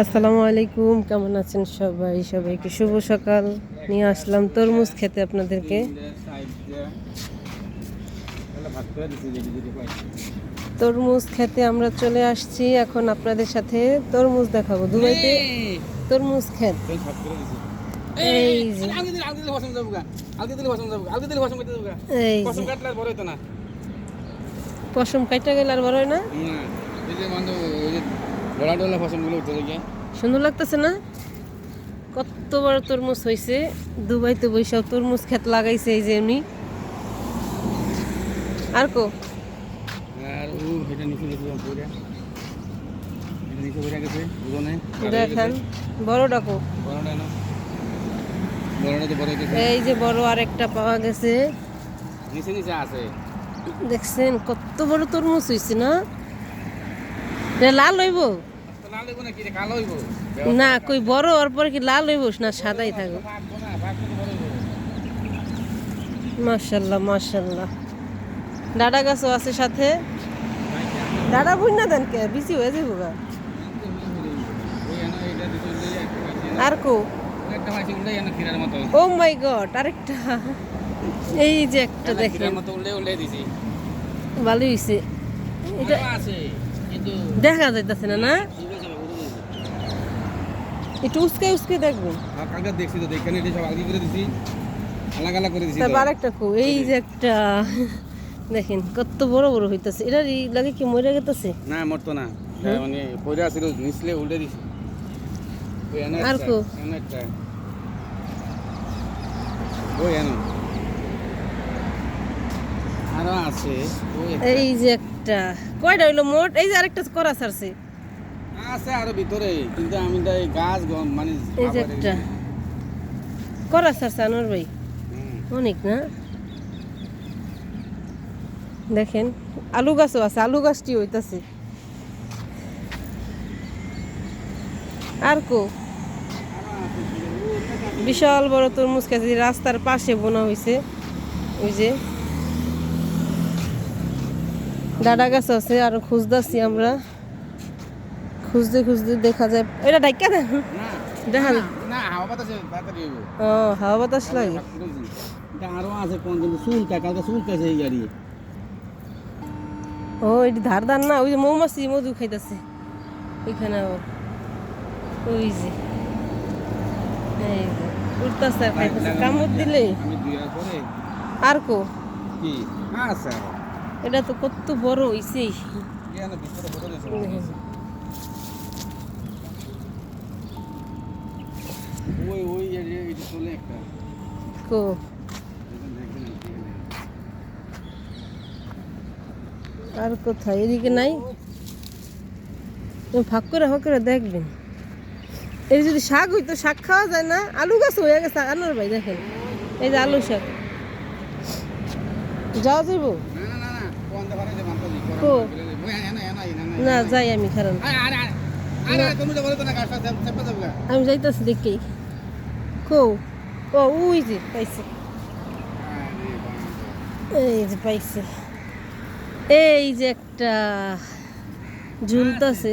আসসালামু আলাইকুম, কেমন আছেন সবাই? সবাইকে শুভ সকাল। নিয়ে আসলাম তরমুজ খেতে আপনাদেরকে। তরমুজ খেতে আমরা চলে আসছি। এখন আপনাদের সাথে তরমুজ দেখাবো। দুবাইতে তরমুজ খেত। এই পশম কাইটা গেলে আর বড় হয় না? সুন্দর লাগতেছে না? কত বড় তরমুজ হয়েছে দুবাইতে বৈশাখ তরমুজ খেত লাগাইছে এই যে এমনি আর কো? দেখেন বড় ডাকো এই যে বড় আরেকটা পাওয়া গেছে। দেখছেন কত বড় তরমুজ হয়েছে না? লাল হইব? না কই বড় ওর পরে কি লাল হইব? না সাদাই থাকবে। মাশাল্লাহ মাশাল্লাহ। ডাডা গাছও আছে সাথে? ডাডা বুঝ না দেন কে? বিসি হয়ে যাব গা। আর কো? ও মাই গড আরেকটা। এই যে একটা দেখেন। ভালো এটা দেখা যাইতেছে না না? একটু উস্কে উস্কে দেখবেন দেখছি তো এটা সব করে দিছি। আলাদা আলাদা করে দিছি তারপর আরেকটা কো এই যে একটা দেখেন কত বড় বড় হইতাছে। এটা লাগে কি মরে গেতেছে? না মরতো না। মানে পয়রা ছিল নিচলে উল্টে দিছি। আর একটা, কো? একটা। ওই এনে। আরও আছে এই যে একটা কয়টা হইল মোট? এই যে আরেকটা করা ছাড়ছে আছে আরও ভিতরে কিন্তু আমি তো এই গাছ মানে এই যে একটা। করা আনোয়ার ভাই। অনেক না? দেখেন আলু গাছও আছে আলু গাছটি হইতাছে। আর কো? বিশাল বড় তরমুজ গাছ রাস্তার পাশে বোনা হয়েছে ওই যে। ডাডা গাছ আছে আর খুঁজতেছি আমরা। খুঁজতে খুঁজতে দেখা যায়। এটা ডাইকা না? দেখা না, হাওয়া বাতাসে ও হাওয়া বাতাস লাগে। আরও আছে কোন কিন্তু চুলকা কালকে চুলকাছে এই গাড়ি। ও এটি ধার ধার না ওই যে মৌমাছি মধু খাইতেছে। ওইখানে ওই যে। এই যে উঠতেছে আর খাইতেছে কামড় দিলে। আর কো? কি? এটা তো কত বড় হইছে ইয়ানা ভিতরে বড় দিছে ওই ওই এটা চলে একটা। কো? আর কোথায়? এদিকে নাই? তুমি ভাগ করে ভাগ করে দেখবেন এই যদি শাক হইতো শাক খাওয়া যায় না? আলু গাছ হয়ে গেছে আনোর ভাই দেখেন। এই যে আলু শাক। যাওয়া যাইব? না যাই আমি কারণ আমি যাইতেছি দেখি। কো ও উই যে পাইছে। এই যে পাইছে। এই যে একটা ঝুলতাছে।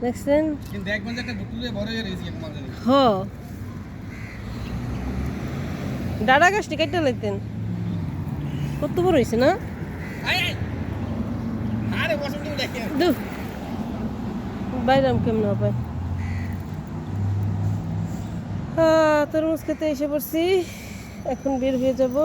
দেখছেন? হ। ডাডা গাছটি কেটে লাইতেন। কত বড় হয়েছে না? বাইরাম কেমন হবে? তরমুজ খেতে এসে পড়ছি। এখন বের হয়ে যাব।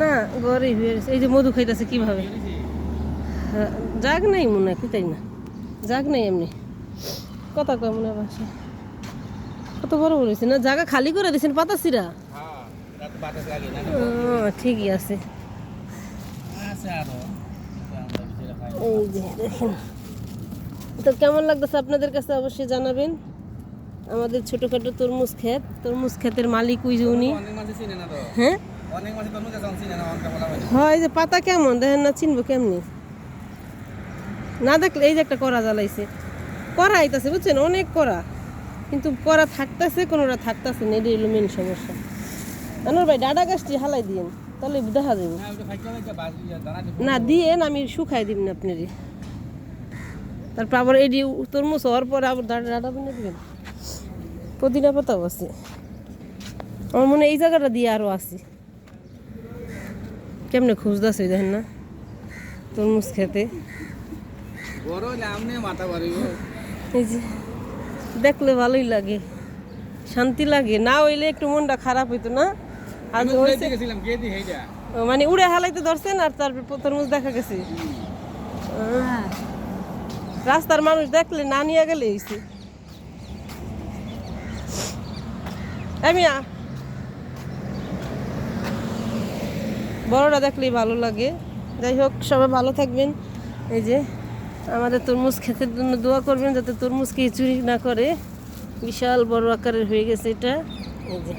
না গড়ে হয়ে। এই যে মধু খাইতেছে কীভাবে? হ্যাঁ, জাগ নাই মনে হয় কোথায় না। জাগ নাই এমনি। কথা কয় মনে হয় কত বড় হয়েছে না? জায়গা খালি করে দিয়েছেন পাতা সিরা না ঠিকই আছে। তো কেমন লাগতেছে আপনাদের কাছে অবশ্যই জানাবেন। আমাদের ছোটোখাটো তরমুজ ক্ষেত। তরমুজ ক্ষেতের মালিক ওই যে উনি। হ্যাঁ? হয় যে পাতা কেমন? দেখেন না, চিনবো কেমনি। না দেখলে এই যে একটা করা জ্বালাইছে। করা আইতাছে, বুঝছেন? অনেক করা কিন্তু করা থাকতেছে, কোনোটা থাকতেছে না, এটাই হলো মেন সমস্যা। আনোর ভাই ডাডা গাছটি হালাই দিয়েন, তাহলে দেখা যাবে। না দানা দিয়েন, আমি শুকাই দিব না আপনারই তারপর আবার এডি তরমুজ হওয়ার পরে আবার ডাডা ডাডা বানিয়ে দিবেন। পুদিনা পাতাও আছে। আমার মনে এই জায়গাটা দিয়ে আরও আছে। কেমনে খুঁজতেছে দেখেন না? তরমুজ খেতে। দেখলে ভালোই লাগে, শান্তি লাগে। না হইলে একটু মনটা খারাপ হইতো না? হইছে গেছিলাম দি হেইডা? ও, মানে উড়ে হালাইতে ধরছেন আর তারপর তরমুজ দেখা গেছে। রাস্তার মানুষ দেখলে না নিয়ে গেলে হইছে। এমিয়া বড়টা দেখলেই ভালো লাগে। যাই হোক সবাই ভালো থাকবেন। এই যে আমাদের তরমুজ ক্ষেতের জন্য দোয়া করবেন যাতে তরমুজকে চুরি না করে। বিশাল বড় আকারের হয়ে গেছে এটা। এই যে।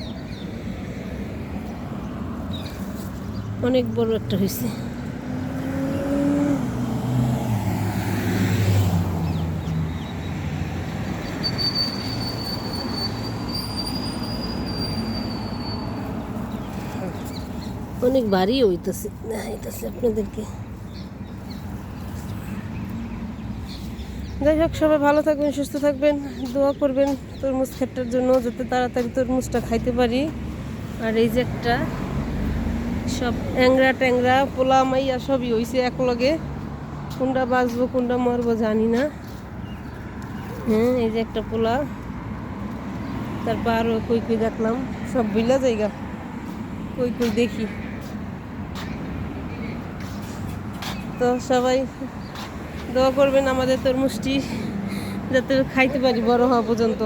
অনেক বড় একটা হয়েছে অনেক ভারী হইতেছে। হইতেছে আপনাদেরকে। যাই হোক, সবাই ভালো থাকবেন, সুস্থ থাকবেন, দোয়া করবেন তরমুজ ক্ষেতটার জন্য, যাতে তাড়াতাড়ি তরমুজটা খাইতে পারি। আর এই যে একটা সব ট্যাংরা ট্যাংরা পোলা মাইয়া সবই হয়েছে একলগে। কোনটা বাঁচবো কোনটা মরবো জানি না। হ্যাঁ এই যে একটা পোলা। তারপর আরও কই কই দেখলাম। সব বিলা জায়গা। কই কই দেখি। তো সবাই দোয়া করবেন আমাদের তরমুজটি যাতে খাইতে পারি বড় হওয়া পর্যন্ত।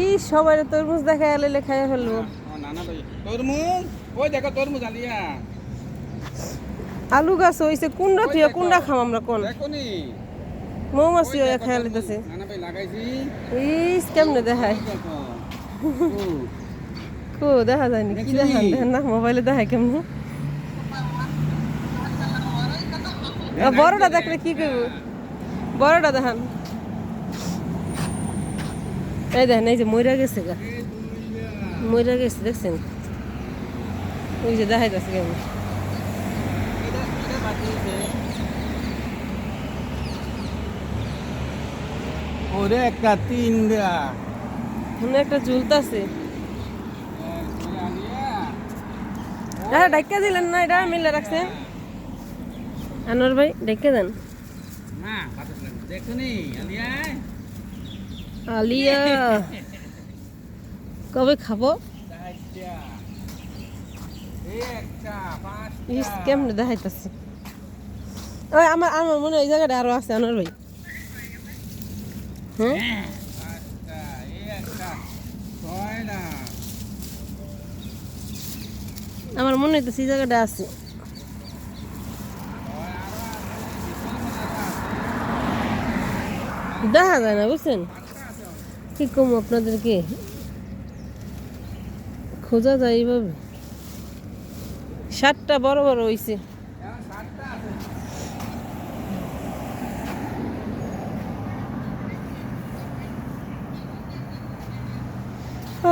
এই সবাই তরমুজ দেখা এলে খাইয়া ফেলব। তরমুজ? ওই দেখো তরমুজ আলিয়া আলু গাছ হইছে কুন্ডা তুই কুন্ডা খাম আমরা কোন? মৌমাছি হয়ে খেয়াল দিতেছে ইস কেমনে দেখায়? কো দেখা যায়নি কি দেখান? দেখেন না মোবাইলে দেখায় কেমনে? বড়টা দেখলে কি করব? বড়টা দেখান। এই দেখেন এই যে মইরা গেছে গা। মইরা গেছে দেখছেন? ওই যে কেমন এটা এটা বাতিছে ওরে একটা তিন দেয়া একটা ঝুলতাছে হ্যাঁ ডাক্কা দিলেন না? এটা মিলে রাখছেন আনোয়ার ভাই ডাক্কা দেন। আলিয়া। কবে খাব? কেমনে দেখাইতেছে? ওই আমার আমার মনে হয় জায়গাটা আরও আছে, আনোয়ার ভাই। হ্যাঁ? আমার মনে হইতেছে এই জায়গাটা আছে। দেখা যায় না, বুঝছেন? কি কম আপনাদেরকে? খোঁজা যায় এইভাবে। সাতটা বড় বড় আছে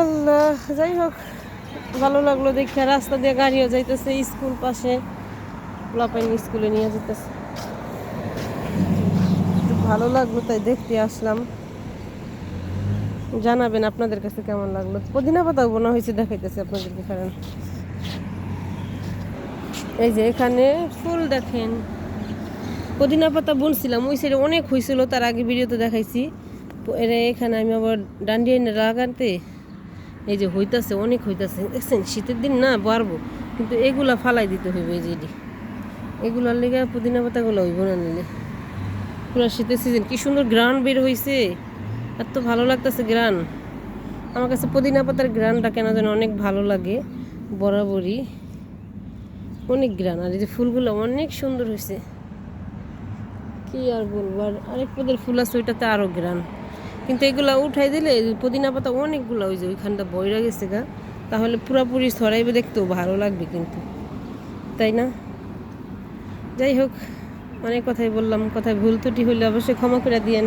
আল্লাহ, যাই হোক, ভালো লাগল দেখে। রাস্তা দিয়ে গাড়িও যাইতেছে, স্কুল পাশে। লাপাইনি স্কুলে নিয়ে যেতেছে ভালো লাগল তাই দেখতে আসলাম। জানাবেন আপনাদের কাছে কেমন লাগল? পুদিনা পাতাও বোনা হয়েছে, দেখাইতেছে আপনাদেরকে, কারণ। এই যে এখানে ফুল দেখেন। পুদিনা পাতা বুনছিলাম, ওই সাইডে অনেক হয়েছিল, তার আগে ভিডিওতে দেখাইছি। এখানে আমি আবার ডান্ডিয়া এনে লাগাতে, এই যে হইতাছে, অনেক হইতাছে। দেখছেন, শীতের দিন না, বাড়বো, কিন্তু এগুলা ফালাই দিতে হইবে এই যে এটি। এগুলার লেগে পুদিনা পাতাগুলো হইব না নিলে। পুরো শীতের সিজন কি সুন্দর গ্রাউন্ড বের হইছে। এত ভালো লাগতেছে গ্রান আমার কাছে পুদিনা পাতার গ্রানটা কেন যেন অনেক ভালো লাগে, বরাবরই। অনেক গ্রান আর এই যে ফুলগুলো অনেক সুন্দর হয়েছে। কি আর বলব? আর আরেক পদের ফুল আছে, ওইটাতে আরও গ্রান কিন্তু এগুলা উঠাই দিলে পুদিনা পাতা অনেকগুলো ওই যে ওইখানটা বইরা গেছে গা, তাহলে পুরাপুরি ছড়াইবে দেখতেও ভালো লাগবে কিন্তু। তাই না? যাই হোক, অনেক কথাই বললাম, কথায় ভুল ত্রুটি হলে অবশ্যই ক্ষমা করে দিয়েন।